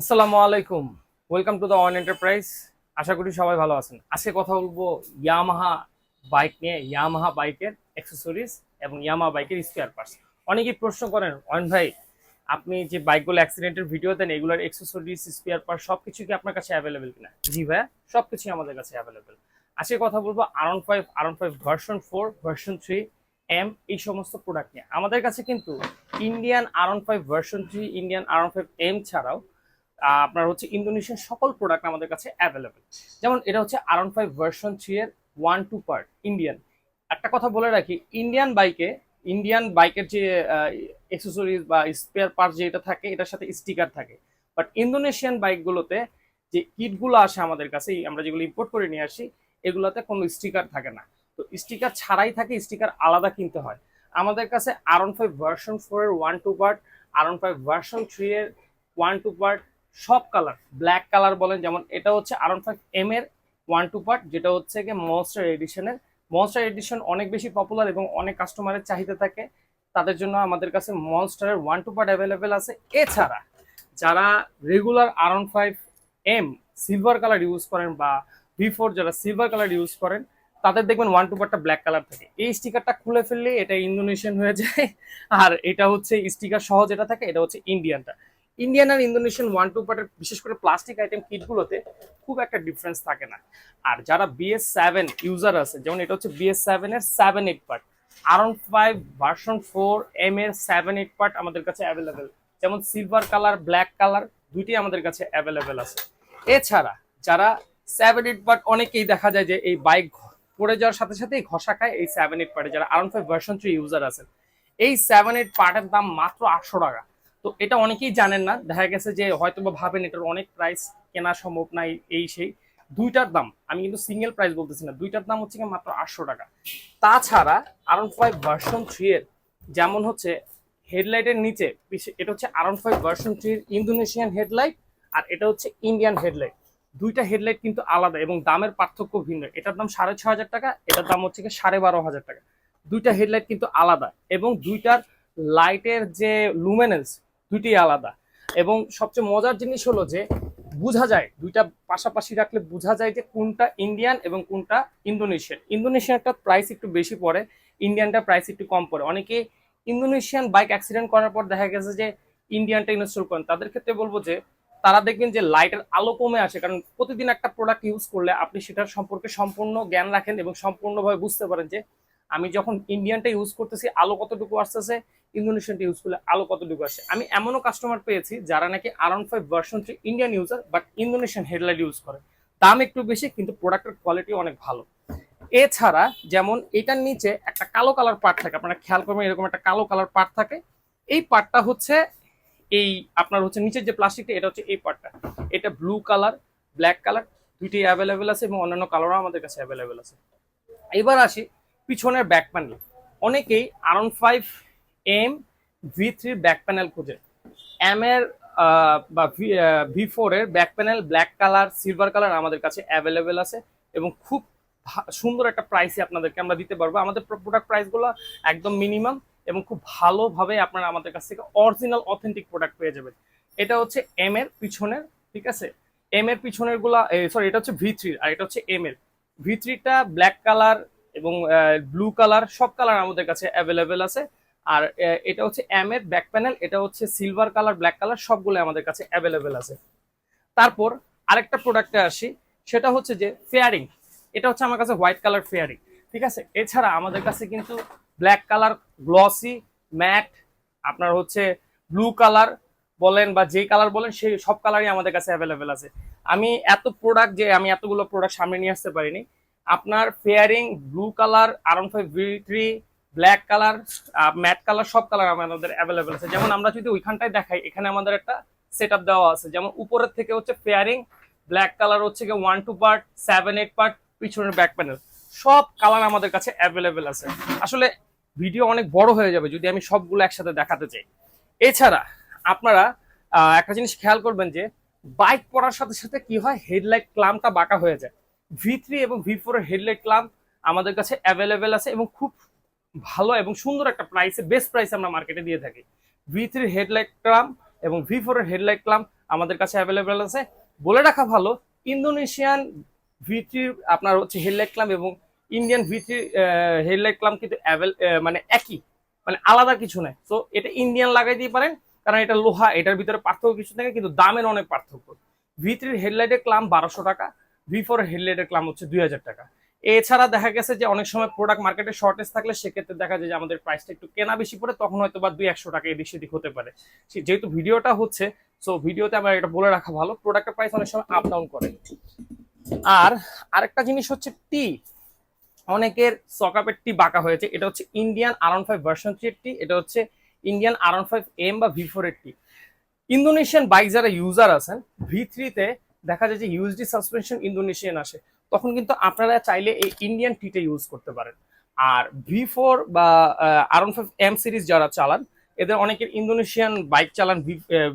আসসালামু আলাইকুম। Welcome to the On Enterprise আশা করি সবাই ভালো আছেন। আজকে কথা বলব ইয়ামাহা বাইক নিয়ে ইয়ামাহা বাইকের অ্যাক্সেসরিজ এবং ইয়ামাহা বাইকের স্পেয়ার পার্টস অনেকেই প্রশ্ন করেন, অয়ন ভাই, আপনি যে বাইকগুলো অ্যাক্সিডেন্টের ভিডিও দেন, এগুলোর অ্যাক্সেসরিজ স্পেয়ার পার্ট সব কিছু কি আপনার কাছে অ্যাভেলেবেল কিনা? জি ভাইয়া সব কিছুই আমাদের কাছে অ্যাভেলেবেল আজকে কথা বলব R one five R one five version four version three M এই সমস্ত প্রোডাক্ট নিয়ে। আমাদের কাছে কিন্তু Indian R one five version three Indian R one five M ছাড়াও আপনার হচ্ছে ইন্দোনেশিয়ান সকল প্রোডাক্ট আমাদের কাছে অ্যাভেলেবেল যেমন এটা হচ্ছে আর R one five version three এর ওয়ান টু পার্ট ইন্ডিয়ান একটা কথা বলে রাখি ইন্ডিয়ান বাইকে ইন্ডিয়ান বাইকের যে এক্সেসরিজ বা স্পেয়ার পার্ট যেটা থাকে, এটার সাথে স্টিকার থাকে। বাট ইন্দোনেশিয়ান বাইকগুলোতে যে কিটগুলো আসে আমাদের কাছে আমরা যেগুলো ইম্পোর্ট করে নিয়ে আসি, এগুলোতে কোনো স্টিকার থাকে না। তো স্টিকার ছাড়াই থাকে স্টিকার আলাদা কিনতে হয়। আমাদের কাছে আর R one five version four এর ওয়ান টু পার্ট আর R one five version three এর ওয়ান টু পার্ট সব কালার ব্ল্যাক কালার বলেন, যেমন এটা হচ্ছে আরন ফাইভ এম এর ওয়ান টু পার্ট যেটা হচ্ছে গিয়ে মনস্টার এডিশনের মনস্টার এডিশন অনেক বেশি পপুলার এবং অনেক কাস্টমারের চাহিদা থাকে। তাদের জন্য আমাদের কাছে মনস্টারের ওয়ান টু পার্ট অ্যাভেলেবেল আছে। এছাড়া যারা regular R one five M silver colour use করেন বা ভি ফোর যারা সিলভার কালার ইউজ করেন, তাদের দেখবেন ওয়ান টু পার্টটা ব্ল্যাক কালার থাকে। এই স্টিকারটা খুলে ফেললে এটা ইন্দোনেশিয়ান হয়ে যায়। আর এটা হচ্ছে স্টিকার সহজ এটা থাকে, এটা হচ্ছে ইন্ডিয়ানটা ইন্ডিয়ান আর ইন্দোনেশিয়ান ওয়ান টু পার্টের বিশেষ করে প্লাস্টিক আইটেম কিটগুলোতে খুব একটা ডিফারেন্স থাকে না। আর যারা বিএস সেভেন ইউজার আছে, যেমন এটা হচ্ছে বিএস সেভেন এর seven eight part R one five version four M এর সেভেন এইট পার্ট আমাদের কাছে অ্যাভেলেবেল যেমন সিলভার কালার ব্ল্যাক কালার দুইটি আমাদের কাছে অ্যাভেলেবেল আছে। এছাড়া যারা সেভেন এইট পার্ট অনেকেই দেখা যায় যে এই বাইক পড়ে যাওয়ার সাথে সাথেই ঘষা খায় এই সেভেন এইট পার্টে যারা R one five version three user আছেন, এই সেভেন এইট পার্টের দাম মাত্র আটশো টাকা। তো এটা অনেকেই জানেন না। দেখা গেছে যে হয়তো বা ভাবেন এটার অনেক প্রাইস কেনা সম্ভব না এই- সেই। দুইটার দাম, আমি কিন্তু সিঙ্গেল প্রাইস বলতেছি না, দুইটার দাম হচ্ছে মাত্র আটশো টাকা। তাছাড়া আরন ফাইভ ভার্সন থ্রি এর যেমন হচ্ছে হেডলাইটের নিচে এটা হচ্ছে আরন ফাইভ ভার্সন থ্রির ইন্দোনেশিয়ান হেডলাইট আর এটা হচ্ছে ইন্ডিয়ান হেডলাইট দুইটা হেডলাইট কিন্তু আলাদা এবং দামের পার্থক্য ভিন্ন। এটার দাম সাড়ে ছ হাজার টাকা, এটার দাম হচ্ছে সাড়ে বারো হাজার টাকা। দুইটা হেডলাইট কিন্তু আলাদা এবং দুইটার লাইটের যে লুমেনেন্স দুইটি আলাদা। এবং সবচেয়ে মজার জিনিস হলো যে, বোঝা যায়, দুইটা পাশাপাশি রাখলে বোঝা যায় যে কোনটা ইন্ডিয়ান এবং কোনটা ইন্দোনেশিয়ান ইন্দোনেশিয়ানটার প্রাইস একটু বেশি পড়ে ইন্ডিয়ানটার প্রাইস একটু কম পড়ে। অনেকে ইন্দোনেশিয়ান বাইক অ্যাক্সিডেন্ট করার পর দেখা গেছে যে ইন্ডিয়ানটা ইনস্টল করেন। তাদের ক্ষেত্রে বলব যে, তারা দেখবেন যে লাইটের আলো কমে আসে। কারণ প্রতিদিন একটা প্রোডাক্ট ইউজ করলে আপনি সেটার সম্পর্কে সম্পূর্ণ জ্ঞান রাখেন এবং সম্পূর্ণভাবে বুঝতে পারেন যে, আমি যখন ইন্ডিয়ানটা ইউজ করতেছি, আলো কতটুকু আসতেছে ইন্দোনেশিয়ানটা ইউজ করলে আলো কতটুকু আসে? আমি এমনও কাস্টমার পেয়েছি যারা নাকি around five version three Indian user but Indonesian headlight use করে। দাম একটু বেশি, কিন্তু প্রোডাক্টের কোয়ালিটি অনেক ভালো। এছাড়া যেমন এটার নিচে একটা কালো কালার পার্ট থাকে, আপনারা খেয়াল করবেন এরকম একটা কালো কালার পার্ট থাকে। এই পার্টটা হচ্ছে এই আপনার হচ্ছে নিচের যে প্লাস্টিকটা এটা হচ্ছে এই পার্টটা এটা ব্লু কালার ব্ল্যাক কালার দুইটি অ্যাভেলেবেল আছে এবং অন্যান্য কালারও আমাদের কাছে অ্যাভেলেবেল আছে। এবার আসি পিছনের ব্যাক প্যানেল অনেকেই R one five M V থ্রির ব্যাক প্যানেল খুঁজে। এম এর বা ভি ফোর এর back panel black colour silver colour আমাদের কাছে অ্যাভেলেবেল আছে এবং খুব সুন্দর একটা প্রাইসে আপনাদেরকে আমরা দিতে পারব। আমাদের প্রোডাক্ট প্রাইসগুলো একদম মিনিমাম এবং খুব ভালোভাবে আপনারা আমাদের কাছ থেকে অরিজিনাল অথেন্টিক প্রোডাক্ট পেয়ে যাবেন। এটা হচ্ছে এম এর পিছনের, ঠিক আছে? এম এর পিছনেরগুলা সরি এটা হচ্ছে ভি থ্রি আর এটা হচ্ছে এম এর। ভি থ্রিটা ব্ল্যাক কালার এবং ব্লু কালার সব কালার আমাদের কাছে অ্যাভেলেবেল আছে। আর এটা হচ্ছে এম এর ব্যাক প্যানেল এটা হচ্ছে সিলভার কালার ব্ল্যাক কালার সবগুলো আমাদের কাছে অ্যাভেলেবেল আছে। তারপর আরেকটা প্রোডাক্টে আসি, সেটা হচ্ছে যে ফেয়ারিং এটা হচ্ছে আমার কাছে হোয়াইট কালার ফেয়ারিং ঠিক আছে? এছাড়া আমাদের কাছে কিন্তু ব্ল্যাক কালার গ্লসি ম্যাট আপনার হচ্ছে ব্লু কালার বলেন বা যে কালার বলেন, সেই সব কালারই আমাদের কাছে অ্যাভেলেবেল আছে। আমি এত প্রোডাক্ট যে আমি এতগুলো প্রোডাক্ট সামনে নিয়ে আসতে পারিনি। আপনার fairing blue colour R one five V three black colour matte colour সব কালার আমাদের অ্যাভেলেবেল আছে। যেমন আমরা যদি ওইখানটায় দেখাই, এখানে আমাদের একটা সেট দেওয়া আছে। যেমন উপরের থেকে হচ্ছে ফেয়ারিং ব্ল্যাক কালার হচ্ছে গিয়ে one two part seven eight part পিছনের ব্যাক প্যানেল সব কালার আমাদের কাছে অ্যাভেলেবেল আছে। আসলে ভিডিও অনেক বড় হয়ে যাবে যদি আমি সবগুলো একসাথে দেখাতে চাই। এছাড়া আপনারা একটা জিনিস খেয়াল করবেন যে বাইক পড়ার সাথে সাথে কি হয়? হেডলাইট ক্লামটা বাঁকা হয়ে যায়। ভি থ্রি এবং ভি ফোরের হেডলাইট ক্লাম আমাদের কাছে অ্যাভেলেবেল আছে এবং খুব ভালো এবং সুন্দর একটা প্রাইসে বেস্ট প্রাইসে আমরা মার্কেটে দিয়ে থাকি। ভি থ্রির হেডলাইট ক্লাম এবং ভি ফোর এর হেডলাইট ক্লাম আমাদের কাছে অ্যাভেলেবেল আছে। বলে রাখা ভালো ইন্দোনেশিয়ান ভিটি আপনার হচ্ছে হেডলাইট ক্লাম এবং Indian V VT headlight clamp কিন্তু মানে একই মানে আলাদা কিছু নয়। তো এটা ইন্ডিয়ান লাগাই দিয়ে পারেন, কারণ এটা লোহা, এটার ভিতরে পার্থক্য কিছু থাকে, কিন্তু দামের অনেক পার্থক্য। ভি থ্রির হেডলাইটের ক্লাম বারোশো টাকা ভি ফোর হেডলাইটের ক্লাম হচ্ছে দুই হাজার টাকা। এছাড়া দেখা গেছে যে অনেক সময় প্রোডাক্ট মার্কেটে শর্টেজ থাকলে সেক্ষেত্রে দেখা যায় যে আমাদের প্রাইসটা একটু কেনা বেশি পড়ে, তখন হয়তো বা দুই একশো টাকা এদিক সেদিক হতে পারে। যেহেতু ভিডিওটা হচ্ছে সো ভিডিওতে আমার এটা বলে রাখা ভালো প্রোডাক্টের প্রাইস অনেক সময় আপ ডাউন করে। আর আরেকটা জিনিস হচ্ছে টি অনেকের সকাপের টি বাঁকা হয়েছে, এটা হচ্ছে Indian R one five version three T এটা হচ্ছে Indian R one five M বা ভি ফোর টি ইন্দোনেশিয়ান বাইক যারা ইউজার আছেন ভি থ্রিতে দেখা যায় যে ইউএসডি সাসপেনশন ইন্দোনেশিয়ান আসে। তখন কিন্তু আপনারা চাইলে এই ইন্ডিয়ান টিটা ইউজ করতে পারেন। আর ভি ফোর বা আরন ফাইভ এম সিরিজ যারা চালান, এদের অনেকের ইন্দোনেশিয়ান বাইক চালান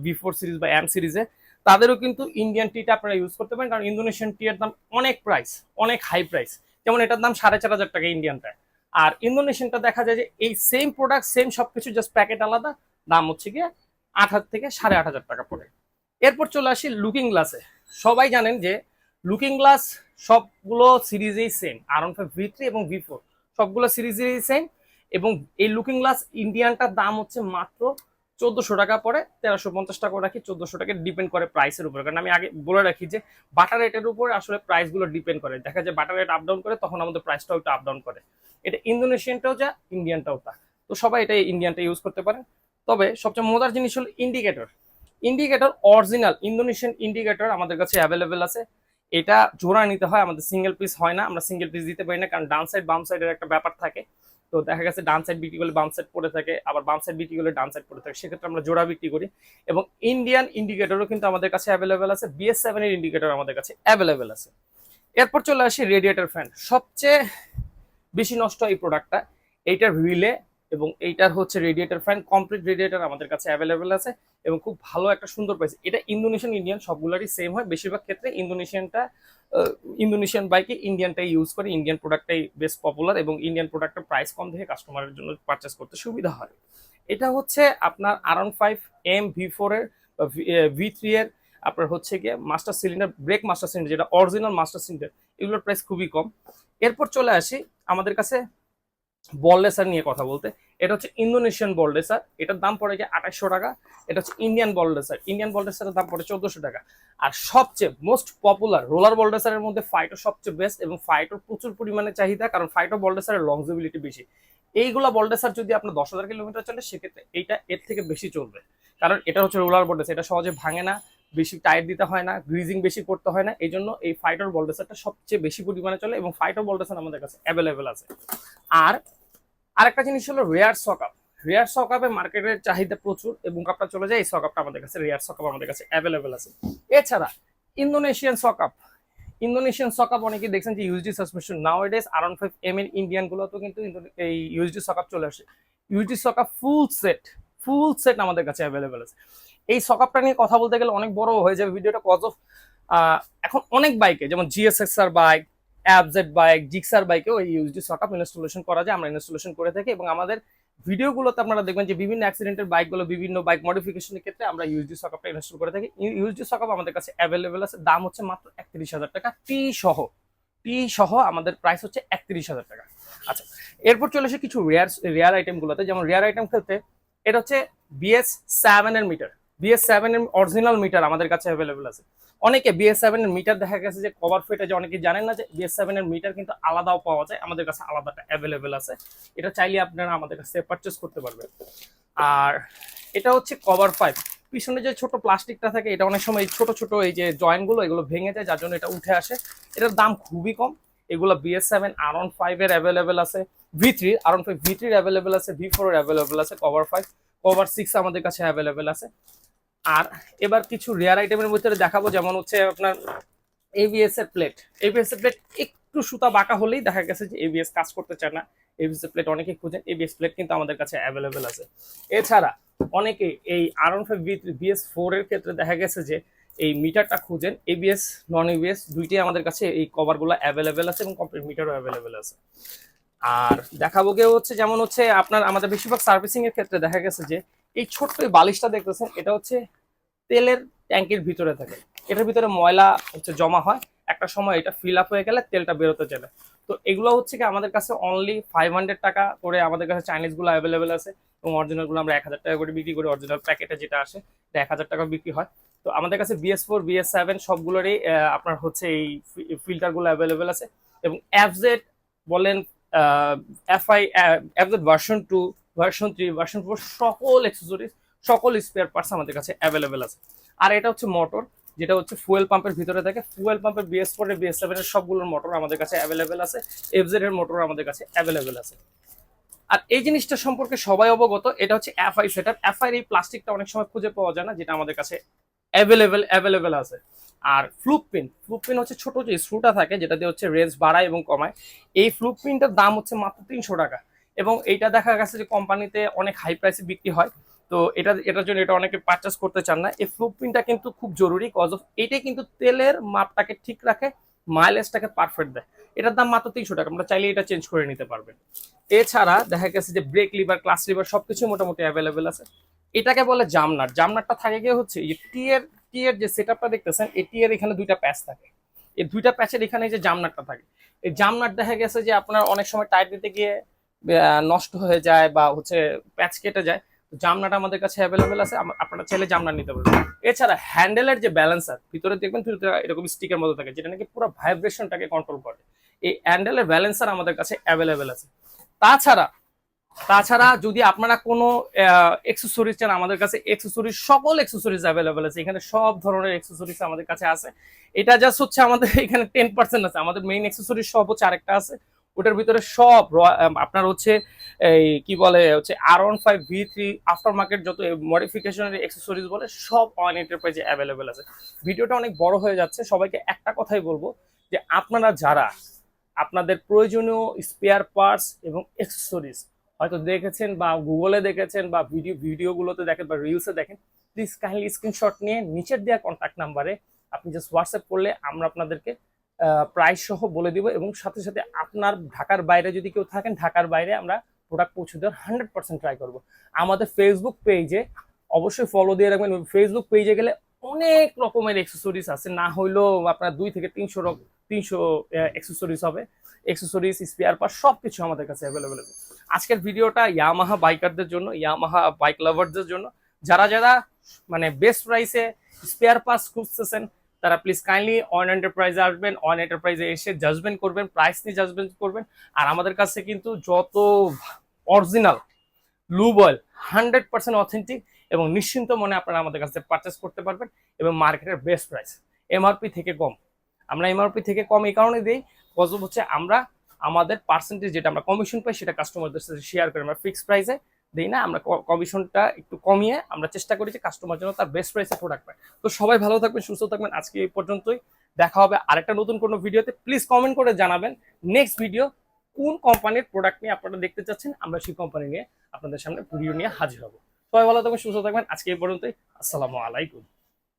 ভি ফোর সিরিজ বা এম সিরিজে তাদেরও কিন্তু ইন্ডিয়ান টিটা আপনারা ইউজ করতে পারেন। কারণ ইন্দোনেশিয়ান টি এর দাম অনেক প্রাইস অনেক হাই প্রাইস যেমন এটার দাম সাড়ে চার হাজার টাকা ইন্ডিয়ানটা আর ইন্দোনেশিয়ানটা দেখা যায় যে এই সেম প্রোডাক্ট সেম সবকিছু জাস্ট প্যাকেট আলাদা। দাম হচ্ছে গিয়ে আট হাজার থেকে সাড়ে আট হাজার টাকা পড়ে। এরপর চলে আসি লুকিং গ্লাসে সবাই জানেন যে লুকিং গ্লাস সবগুলো সিরিজেই same R one five V three এবং ভি ফোর সবগুলো সিরিজেই সেম এবং এই লুকিং গ্লাস ইন্ডিয়ানটার দাম হচ্ছে মাত্র চোদ্দশো টাকা পরে তেরোশো পঞ্চাশ টাকা রাখি, চোদ্দশো টাকা ডিপেন্ড করে প্রাইসের উপরে। কারণ আমি আগে বলে রাখি যে বাটার রেটের উপরে আসলে প্রাইসগুলো ডিপেন্ড করে। দেখা যায় বাটার রেট আপ ডাউন করে, তখন আমাদের প্রাইসটাও একটু আপ ডাউন করে। এটা ইন্দোনেশিয়ানটাও যা ইন্ডিয়ানটাও তা। তো সবাই এটা ইন্ডিয়ানটা ইউজ করতে পারেন। তবে সবচেয়ে মজার জিনিস হলো indicator indicator original Indonesian indicator আমাদের কাছে অ্যাভেলেবেল আছে। এটা জোড়া নিতে হয়, আমাদের সিঙ্গেল পিস হয় না, আমরা সিঙ্গেল পিস দিতে পারি না, কারণ ডান সাইড বাম সাইডের একটা ব্যাপার থাকে। তো দেখা গেছে ডান সাইড বিক্রি করলে বাম সাইড পড়ে থাকে, আবার বাম সাইড বিক্রি করলে ডান সাইড পড়ে থাকে। সেক্ষেত্রে আমরা জোড়া বিক্রি করি এবং ইন্ডিয়ান ইন্ডিকেটরও কিন্তু আমাদের কাছে অ্যাভেলেবেল আছে বিএস সেভেন এর ইন্ডিকেটর আমাদের কাছে অ্যাভেলেবেল আছে। এরপর চলে আসি রেডিয়েটর ফ্যান সবচেয়ে বেশি নষ্ট এই প্রোডাক্টটা এইটার রিলে এবং এইটার হচ্ছে রেডিয়েটার ফ্যান কমপ্লিট রেডিয়েটার আমাদের কাছে অ্যাভেলেবেল আছে এবং খুব ভালো একটা সুন্দর প্রাইস এটা ইন্দোনেশিয়ান ইন্ডিয়ান সবগুলোরই সেম হয়। বেশিরভাগ ক্ষেত্রে ইন্দোনেশিয়ানটা ইন্দোনেশিয়ান বাইকে ইন্ডিয়ানটাই ইউজ করে। ইন্ডিয়ান প্রোডাক্টটাই বেশ পপুলার এবং ইন্ডিয়ান প্রোডাক্টের প্রাইস কম দেখে কাস্টমারের জন্য পারচেস করতে সুবিধা হয়। এটা হচ্ছে আপনার R one five M V four এর ভি থ্রি এর আপনার হচ্ছে গিয়ে master cylinder brake master cylinder যেটা অরিজিনাল মাস্টার সিলিন্ডার এগুলোর প্রাইস খুবই কম। এরপর চলে আসি আমাদের কাছে বললেসার নিয়ে কথা বলতে। এটা হচ্ছে ইন্দোনেশিয়ান বলডেসার এটার দাম পড়ে গিয়ে আঠাশশো টাকা। এটা হচ্ছে ইন্ডিয়ান বলডেসার ইন্ডিয়ান বলডেসারের দাম পড়ে চোদ্দশো টাকা। আর সবচেয়ে মোস্ট পপুলার রোলার বলডেসারের মধ্যে ফাইটো সবচেয়ে বেস্ট এবং ফাইটোর প্রচুর পরিমাণে চাহিদা, কারণ ফাইটো বলডেসারের লংজিবিলিটি বেশি। এইগুলা বলডেসার যদি আপনার দশ হাজার কিলোমিটার চলে, সেক্ষেত্রে এইটা এর থেকে বেশি চলবে। কারণ এটা হচ্ছে রোলার বলডেসার এটা সহজে ভাঙে না। বেশি টায়ার দিতে হয় না গ্রিজিং বেশি করতে হয় না এই জন্য এই ফাইটার বলডেসারটা সবচেয়ে বেশি পরিমাণে চলে এবং ফাইটার বলডেসার আমাদের কাছে অ্যাভেলেবেল আছে। আর আরেকটা জিনিস হলো রেয়ার সকাপ রেয়ার সকাপে মার্কেটের চাহিদা প্রচুর এবং কাপটা চলে যায়, এই সকাপটা আমাদের কাছে রেয়ার সকাপ আমাদের কাছে অ্যাভেলেবেল আছে। এছাড়া ইন্দোনেশিয়ান সকাপ ইন্দোনেশিয়ান সকাপ অনেকে দেখছেন যে ইউএসডি সাসপেনশন নাও এডেস আরাউন্ড ফাইভ এম এর ইন্ডিয়ান গুলোতেও কিন্তু এই ইউএসডি সকাপ চলে আসে। ইউএসডি সকাপ ফুল সেট ফুল সেট আমাদের কাছে অ্যাভেলেবেল আছে। এই সকাপটা নিয়ে কথা বলতে গেলে অনেক বড় হয়ে যাবে ভিডিওটা কজ অফ এখন অনেক বাইকে যেমন GSXR bike FZ bike Gixxer বাইকেও এই ইউএসডি সকাপ ইনস্টলেশন করা যায়, আমরা ইনস্টলেশন করে থাকি এবং আমাদের ভিডিওগুলোতে আপনারা দেখবেন যে বিভিন্ন অ্যাক্সিডেন্টের বাইকগুলো বিভিন্ন বাইক মডিফিকেশনের ক্ষেত্রে আমরা ইউএসডি সকাপটা ইনস্টল করে থাকি। ইউএসডি সকাপ আমাদের কাছে অ্যাভেলেবেল আছে, দাম হচ্ছে মাত্র একত্রিশ হাজার টাকা টি সহ টি সহ আমাদের প্রাইস হচ্ছে একত্রিশ হাজার টাকা। আচ্ছা এরপর চলে আসে কিছু রেয়ার রেয়ার আইটেমগুলোতে যেমন রেয়ার আইটেম ক্ষেত্রে এটা হচ্ছে বিএস সেভেন এর মিটার বিএস সেভেন এর অরিজিনাল মিটার আমাদের কাছে অ্যাভেলেবেল আছে। অনেকে বিএস সেভেন এর মিটার দেখা গেছে যে কভার ফেটে যে অনেকে জানেন না যে বিএস সেভেন এর মিটার কিন্তু আলাদাও পাওয়া যায়, আমাদের কাছে আলাদাটা অ্যাভেলেবেল আছে। এটা চাইলে আপনারা আমাদের কাছে পারচেস করতে পারবেন। আর এটা হচ্ছে কভার পাইপ পিছনে যে ছোট প্লাস্টিকটা থাকে, এটা অনেক সময় ছোট ছোট এই যে জয়েন্টগুলো, এগুলো ভেঙে যায়, যার জন্য এটা উঠে আসে। এটার দাম খুবই কম। এগুলো BS seven R one five এর অ্যাভেলেবেল আছে। V three R one five V থ্রির অ্যাভেলেবেল আছে ভি ফোরের অ্যাভেলেবেল আছে কভার ফাইভ কভার সিক্স আমাদের কাছে অ্যাভেলেবেল আছে। আর এবার কিছু রেয়ার আইটেমের ভিতরে দেখাবো, যেমন হচ্ছে আপনার এবিএস এর প্লেট এবিএস এর প্লেট একটু সুতা বাঁকা হলেই দেখা গেছে যে এবিএস কাজ করতে চায় না। এবিএস প্লেট অনেকে খুঁজেন। এবিএস প্লেট কিন্তু আমাদের কাছে অ্যাভেলেবেল আছে। এছাড়া অনেকে এই R one five BS four এর ক্ষেত্রে দেখা গেছে যে এই মিটারটা খুঁজেন। এবিএস নন এবিএস দুইটাই আমাদের কাছে এই কভারগুলো অ্যাভেলেবেল আছে এবং কমপ্লিট মিটারও অ্যাভেলেবেল আছে। আর দেখাবো গিয়ে হচ্ছে, যেমন হচ্ছে আপনার, আমাদের বেশিরভাগ সার্ভিসিং এর ক্ষেত্রে দেখা গেছে যে এই ছোট্ট বালিশটা দেখতেছেন, এটা হচ্ছে তেলের ট্যাঙ্কের ভিতরে থাকে। এটার ভিতরে ময়লা হচ্ছে জমা হয়। একটা সময় এটা ফিল আপ হয়ে গেলে তেলটা বেরোতে চলে তো এগুলো হচ্ছে কি আমাদের কাছে অনলি ফাইভ হান্ড্রেড টাকা করে আমাদের কাছে চাইনিজগুলো অ্যাভেলেবেল আছে এবং অরিজিনালগুলো আমরা এক হাজার টাকা করে বিক্রি করি অরিজিনাল প্যাকেটে যেটা আসে এক হাজার টাকা বিক্রি হয়। তো আমাদের কাছে বিএস ফোর বিএস সেভেন সবগুলোরই আপনার হচ্ছে এই ফিল্টারগুলো অ্যাভেলেবেল আছে। এবং অ্যাপজেড বলেন FI FZ version two version three version four সকল অ্যাক্সেসরিজ সকল স্পেয়ার পার্টস আমাদের কাছে অ্যাভেলেবেল আছে। আর এটা হচ্ছে মোটর যেটা হচ্ছে ফুয়েল পাম্পের ভিতরে থাকে। ফুয়েল পাম্পের বিএস ফোর বিএস সেভেন এর সবগুলোর মোটর আমাদের কাছে অ্যাভেলেবেল আছে। এফজেড এর মোটর আমাদের কাছে অ্যাভেলেবেল আছে। আর এই জিনিসটা সম্পর্কে সবাই অবগত, এটা হচ্ছে এফআই সেটআপ এফআই এই প্লাস্টিকটা অনেক সময় খুঁজে পাওয়া যায় না, যেটা আমাদের কাছে অ্যাভেলেবেল অ্যাভেলেবেল আছে। আর ফ্লুপ পিন ফ্লুপ পিন হচ্ছে ছোট যে স্ক্রুটা থাকে, যেটা দিয়ে হচ্ছে রেঞ্জ বাড়ায় এবং কমায়। এই ফ্লুপ পিনটার দাম হচ্ছে মাত্র তিনশো টাকা। এবং এইটা দেখা গেছে যে কোম্পানিতে অনেক হাই প্রাইসে বিক্রি হয়। তো এটা, এটার জন্য এটা অনেকে পারচেস করতে চান না। এই ফ্লুপ পিনটা কিন্তু খুব জরুরি কজ অফ এটাই কিন্তু তেলের মাপটাকে ঠিক রাখে মাইলেজটাকে পারফেক্ট দেয়। এটার দাম মাত্র তিনশো টাকা আমরা চাইলে এটা চেঞ্জ করে নিতে পারবেন এছাড়া দেখা গেছে যে ব্রেক লিভার ক্লাস লিভার সবকিছু মোটামুটি অ্যাভেলেবেল আছে। এটাকে বলে জামনাট। জামনাটটা থাকে গিয়ে হচ্ছে এই টি এর টি এর যে সেটআপটা দেখতেছেন, এই টি এর এখানে দুইটা প্যাচ থাকে। এই দুইটা প্যাচের এখানে যে জামনাটটা থাকে। এই জামনাট দেখা গেছে যে আপনার অনেক সময় টায়ার দিতে গিয়ে নষ্ট হয়ে যায় বা হচ্ছে প্যাচ কেটে যায় জামনাটা আমাদের কাছে অ্যাভেলেবেল আছে আপনারা চাইলে জামনাট নিতে পারবেন। এছাড়া হ্যান্ডেলের যে ব্যালেন্সার ভিতরে দেখবেন এরকম স্টিকের মতো থাকে, যেটা নাকি পুরো ভাইব্রেশনটাকে কন্ট্রোল করে। এই হ্যান্ডেলের ব্যালেন্সার আমাদের কাছে অ্যাভেলেবেল আছে। তাছাড়া তাছাড়া যদি আপনারা কোনো এক্সেসরিজ চান, আমাদের কাছে এক্সেসরিজ সকল এক্সেসরিজ অ্যাভেলেবেল আছে। এখানে সব ধরনের এক্সেসরিজ আমাদের কাছে আছে। এটা জাস্ট হচ্ছে আমাদের, এখানে টেন পার্সেন্ট আছে। আমাদের মেইন এক্সেসরিজ সব হচ্ছে আরেকটা আছে। ওটার ভিতরে সব আপনার হচ্ছে এই কি বলে, হচ্ছে R one five V three aftermarket যত মডিফিকেশনের এক্সেসরিজ বলে সব অন এন্টারপ্রাইজে অ্যাভেলেবেল আছে। ভিডিওটা অনেক বড় হয়ে যাচ্ছে, সবাইকে একটা কথাই বলব যে আপনারা যারা আপনাদের প্রয়োজনীয় স্পেয়ার পার্টস এবং এক্সেসরিজ হয়তো দেখেছেন বা গুগলে দেখেছেন বা ভিডিও ভিডিওগুলোতে দেখেন বা রিলসে দেখেন প্লিজ কাইন্ডলি স্ক্রিনশট নিয়ে নিচের দেওয়া কন্ট্যাক্ট নাম্বারে আপনি জাস্ট হোয়াটসঅ্যাপ করলে আমরা আপনাদেরকে প্রাইস সহ বলে দিব এবং সাথে সাথে আপনার ঢাকার বাইরে যদি কেউ থাকেন, ঢাকার বাইরে আমরা প্রোডাক্ট পৌঁছে দেওয়ার হান্ড্রেড পার্সেন্ট ট্রাই করব। আমাদের ফেসবুক পেজে অবশ্যই ফলো দিয়ে রাখবেন ফেসবুক পেজে গেলে অনেক রকমের এক্সেসরিজ আছে। না হইলেও আপনার দুই থেকে তিনশো তিনশো এক্সেসরিজ হবে। এক্সেসরিজ স্পেয়ার পার্ট সব কিছু আমাদের কাছে অ্যাভেলেবেল আছে। আজকের ভিডিওটা ইয়ামাহা বাইকারদের জন্য ইয়ামাহা বাইক লাভারদের জন্য। যারা যারা মানে বেস্ট প্রাইসে স্পেয়ার পার্টস খুঁজতেছেন তারা প্লিজ কাইন্ডলি অন এন্টারপ্রাইজে আসবেন অন এন্টারপ্রাইজে এসে জাজমেন্ট করবেন প্রাইস নিয়ে জাজমেন্ট করবেন। আর আমাদের কাছে কিন্তু যত original lube oil hundred percent authentic এবং নিশ্চিন্ত মনে আপনারা আমাদের কাছে পারচেস করতে পারবেন এবং মার্কেটের বেস্ট প্রাইস এমআরপি থেকে কম। আমরা এমআরপি থেকে কম এই কারণে দিই গজব হচ্ছে আমরা আমাদের পার্সেন্টেজ যেটা আমরা কমিশন পাই সেটা কাস্টমারদের সাথে শেয়ার করি আমরা ফিক্সড প্রাইসে দিই না, আমরা কমিশনটা একটু কমিয়ে আমরা চেষ্টা করি যে কাস্টমার যেন তার বেস্ট প্রাইসে প্রোডাক্ট পায়। তো সবাই ভালো থাকবেন, সুস্থ থাকবেন, আজকে এই পর্যন্তই। দেখা হবে আরেকটা নতুন কোনো ভিডিওতে। প্লিজ কমেন্ট করে জানাবেন নেক্সট ভিডিও কোন কোম্পানির প্রোডাক্ট নিয়ে আপনারা দেখতে চাচ্ছেন, আমরা সেই কোম্পানি নিয়ে আপনাদের সামনে ভিডিও নিয়ে হাজির হব। সবাই ভালো থাকবেন, সুস্থ থাকবেন, আজকে এই পর্যন্তই। আসসালামু আলাইকুম।